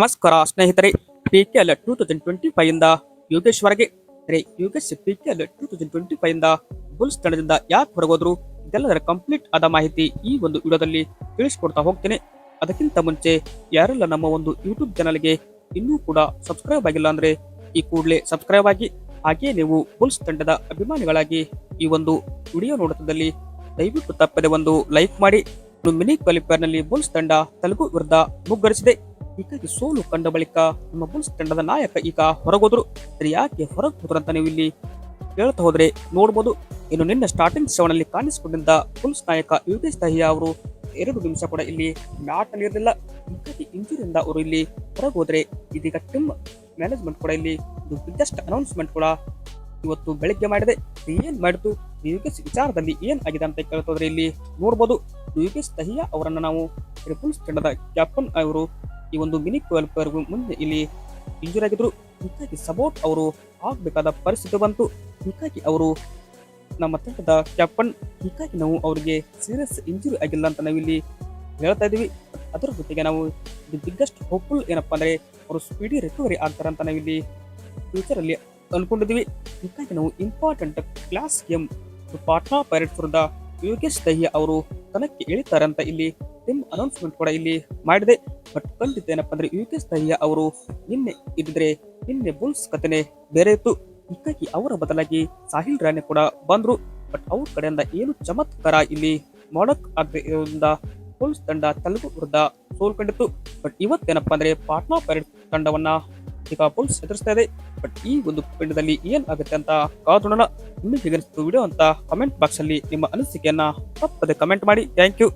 ನಮಸ್ಕಾರ ಸ್ನೇಹಿತರೆ P K L two thousand twenty five ಇಂದ ಯೋಗೇಶ್ವರಗೆ, ಅರೆ, Yogesh P K L two thousand twenty five ಇಂದ ಬುಲ್ಸ್ ತಂಡದಿಂದ ಯಾಕೆ ಹೊರಗೋದ್ರು? ಇದೆಲ್ಲದರ ಕಂಪ್ಲೀಟ್ ಆದ ಮಾಹಿತಿ ಈ ಒಂದು ವಿಡಿಯೋದಲ್ಲಿ ತಿಳಿಸ್ಕೊಡ್ತಾ ಹೋಗ್ತೇನೆ. ಅದಕ್ಕಿಂತ ಮುಂಚೆ ಯಾರೆಲ್ಲ ನಮ್ಮ ಒಂದು ಯೂಟ್ಯೂಬ್ ಚಾನಲ್ಗೆ ಇನ್ನೂ ಕೂಡ ಸಬ್ಸ್ಕ್ರೈಬ್ ಆಗಿಲ್ಲ ಅಂದ್ರೆ ಈ ಕೂಡಲೇ ಸಬ್ಸ್ಕ್ರೈಬ್ ಆಗಿ, ಹಾಗೆ ನೀವು ಬುಲ್ಸ್ ತಂಡದ ಅಭಿಮಾನಿಗಳಾಗಿ ಈ ಒಂದು ವಿಡಿಯೋ ನೋಡುತ್ತದಲ್ಲಿ ದಯವಿಟ್ಟು ತಪ್ಪದೆ ಒಂದು ಲೈಕ್ ಮಾಡಿ. ಮಿನಿ ಕ್ವಾಲಿಫೈರ್ನಲ್ಲಿ ಬುಲ್ಸ್ ತಂಡ ತೆಲುಗು ವಿರುದ್ಧ ಮುಗ್ಗರಿಸಿದೆ. ಹೀಗಾಗಿ ಸೋಲು ಕಂಡ ಬಳಿಕ ನಮ್ಮ ಬುಲ್ಸ್ ತಂಡದ ನಾಯಕ ಈಗ ಹೊರಗೋದ್ರು. ಯಾಕೆ ಹೊರಗೆ ಹೋದ್ರು ಅಂತ ನೀವು ಇಲ್ಲಿ ಹೇಳ್ತಾ ಹೋದ್ರೆ ನೋಡ್ಬೋದು. ಇನ್ನು ನಿನ್ನ ಸ್ಟಾರ್ಟಿಂಗ್ ಸೆವೆನಲ್ಲಿ ಕಾಣಿಸಿಕೊಂಡಿದ್ದ ಬುಲ್ಸ್ ನಾಯಕ ಯೋಗೇಶ್ ದಹಿಯಾ ಅವರು ಎರಡು ನಿಮಿಷ ಕೂಡ ಇಲ್ಲಿ ಮ್ಯಾಟ್ ಇರಲಿಲ್ಲ. ಹೀಗಾಗಿ ಇಂಜುರಿಯಿಂದ ಅವರು ಇಲ್ಲಿ ಹೊರಗೋದ್ರೆ ಇದೀಗ ಟಿಮ್ ಮ್ಯಾನೇಜ್ಮೆಂಟ್ ಕೂಡ ಇಲ್ಲಿ ಬಿಗ್ಗೆಸ್ಟ್ ಅನೌನ್ಸ್ಮೆಂಟ್ ಕೂಡ ಇವತ್ತು ಬೆಳಿಗ್ಗೆ ಮಾಡಿದೆ. ಏನ್ ಮಾಡಿತು? ಯೋಗೇಶ್ ವಿಚಾರದಲ್ಲಿ ಏನ್ ಆಗಿದೆ ಅಂತ ಕೇಳ್ತೋದ್ರೆ ಇಲ್ಲಿ ನೋಡ್ಬೋದು. ಯೋಗೇಶ್ ದಹಿಯಾ ಅವರನ್ನ ನಾವು ಟ್ರಿಪಲ್ಸ್ ತಂಡದ ಕ್ಯಾಪ್ಟನ್ ಅವರು ಈ ಒಂದು ಮಿನಿ ಕ್ವಾಲಿಫೈರ್ ಮುಂದೆ ಇಲ್ಲಿ ಇಂಜುರಿ ಆಗಿದ್ರು. ಹೀಗಾಗಿ ಸಪೋರ್ಟ್ ಅವರು ಆಗಬೇಕಾದ ಪರಿಸ್ಥಿತಿ ಬಂತು. ಹೀಗಾಗಿ ಅವರು ನಮ್ಮ ತಂಡದ ಕ್ಯಾಪ್ಟನ್ ಹೀಗಾಗಿ ನಾವು ಅವರಿಗೆ ಸೀರಿಯಸ್ ಇಂಜುರಿ ಆಗಿಲ್ಲ ಅಂತ ನಾವಿಲ್ಲಿ ಹೇಳ್ತಾ ಇದ್ದೀವಿ. ಅದರ ಜೊತೆಗೆ ನಾವು ದಿ ಬಿಗ್ಗೆಸ್ಟ್ ಹೋಪ್ಫುಲ್ ಏನಪ್ಪ ಅಂದರೆ ಅವರು ಸ್ಪೀಡಿ ರಿಕವರಿ ಆಗ್ತಾರೆ ಅಂತ ನಾವಿಲ್ಲಿ ಫ್ಯೂಚರಲ್ಲಿ ಅಂದ್ಕೊಂಡಿದ್ದೀವಿ ಹೀಗಾಗಿ ನಾವು important class game Patna pirates ವಿರುದ್ಧ ಯೋಗೇಶ್ ದಹಿಯಾ ಅವರು ತನಕ್ಕೆ ಇಳಿತಾರೆ ಅಂತ ಇಲ್ಲಿ ಟೀಮ್ ಅನೌನ್ಸ್ಮೆಂಟ್ ಕೂಡ ಇಲ್ಲಿ ಮಾಡಿದೆ. ಬಟ್ ಏನಪ್ಪ ಅಂದ್ರೆ ಕೆ ಸ್ಥಳೀಯ ಅವರು ನಿನ್ನೆ ಇದ್ರೆ ನಿನ್ನೆ ಬುಲ್ಸ್ ಕಥೆನೆ ಬೇರೆ ಇತ್ತು. ಹೀಗಾಗಿ ಅವರ ಬದಲಾಗಿ ಸಾಹಿಲ್ ರಾಣೆ ಕೂಡ ಬಂದ್ರು. ಬಟ್ ಅವ್ರ ಕಡೆಯಿಂದ ಏನು ಚಮತ್ಕಾರ ಇಲ್ಲಿ ಮಾಡಕ್ ಆಗದೆ ಇರೋದ್ರಿಂದ ಬುಲ್ಸ್ ತಂಡ ತೆಲುಗು ವಿರುದ್ಧ ಸೋಲ್ಕೊಂಡಿತ್ತು. ಬಟ್ ಇವತ್ತೇನಪ್ಪ ಅಂದ್ರೆ ಪಾಟ್ನಾ ಪೈರೇಟ್ ತಂಡವನ್ನ ಈಗ ಬುಲ್ಸ್ ಎದುರಿಸ್ತಾ ಇದೆ. ಬಟ್ ಈ ಒಂದು ಪಿಂಡದಲ್ಲಿ ಏನ್ ಆಗುತ್ತೆ ಅಂತ ಕಾದೋಣ ನಿಮಗೆ ವಿಡಿಯೋ ಅಂತ ಕಮೆಂಟ್ ಬಾಕ್ಸ್ ಅಲ್ಲಿ ನಿಮ್ಮ ಅನಿಸಿಕೆಯನ್ನ ತಪ್ಪದೆ ಕಮೆಂಟ್ ಮಾಡಿ. Thank you